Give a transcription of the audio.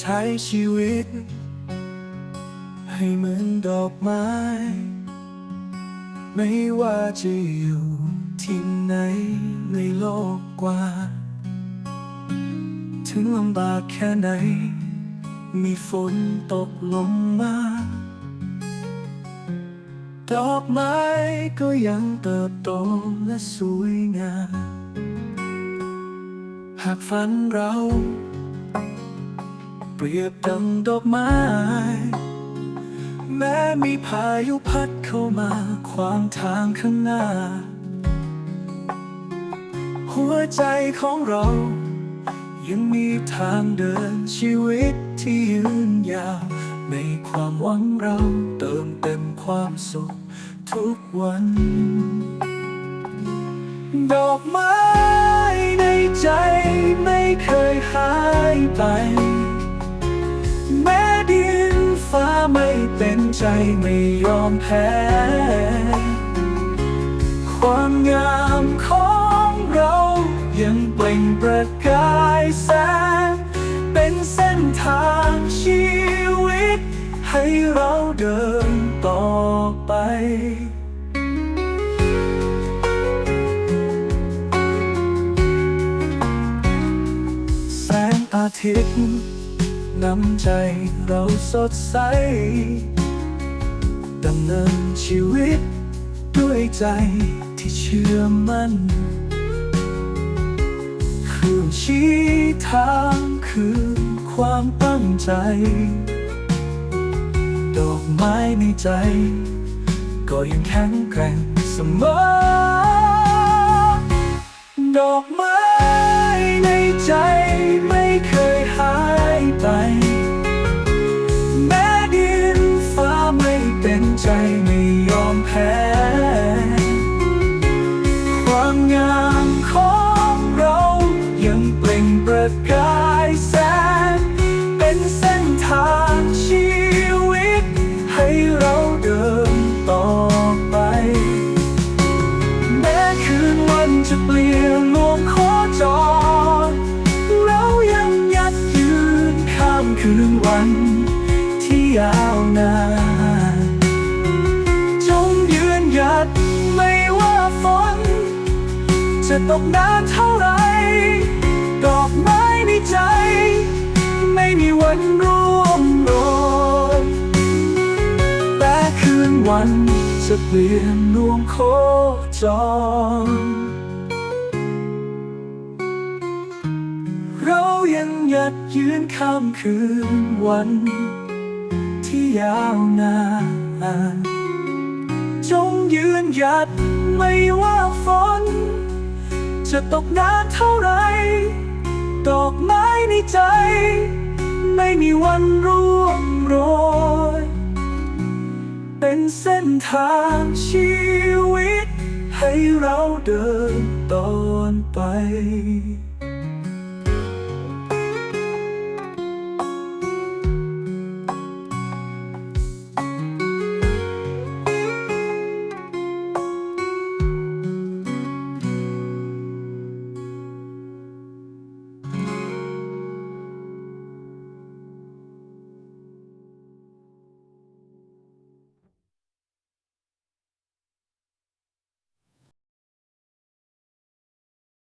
ใช้ชีวิต ให้เหมือนดอกไม้ ไม่ว่าจะอยู่ที่ไหนในโลกกว้างถึงลำบากแค่ไหน มีฝนตกลงมา ดอกไม้ก็ยังเติบโตและสวยงามหากฝันเรา รียบดังดอกไม้ แม้มีพายุพัดเข้ามาขวางทางข้างหน้า หัวใจของเรา ยังมีทางเดินชีวิตที่ยืนยาวในความหวังเราเติมเต็มความสุขทุกวัน ดอกไม้ในใจไม่เคยหายไป ใจไม่ยอมแพ้ ความงามของเรายังเปล่งประกายแสง เป็นเส้นทางชีวิต ให้เราเดินต่อไปแสงอาทิตย์นำใจเราสดใส ดำเนินชีวิต ด้วยใจที่เชื่อมั่นคือชี้ทางคือความตั้งใจ ดอกไม้ในใจ ก็ยังแข็งแกร่งเสมอ ดอกไม้ จะตกนานเท่าไร ดอกไม้ในใจ ไม่มีวันร่วงโรยแต่คืนวันจะเปลี่ยนดวงโคจร เรายังหยัดยืนข้ามคืนวัน ที่ยาวนานจงยืนหยัดไม่ว่าฝน จะตกนานเท่าไร ดอกไม้ในใจ ไม่มีวันร่วงโรย เป็นเส้นทางชีวิต ให้เราเดินต่อไป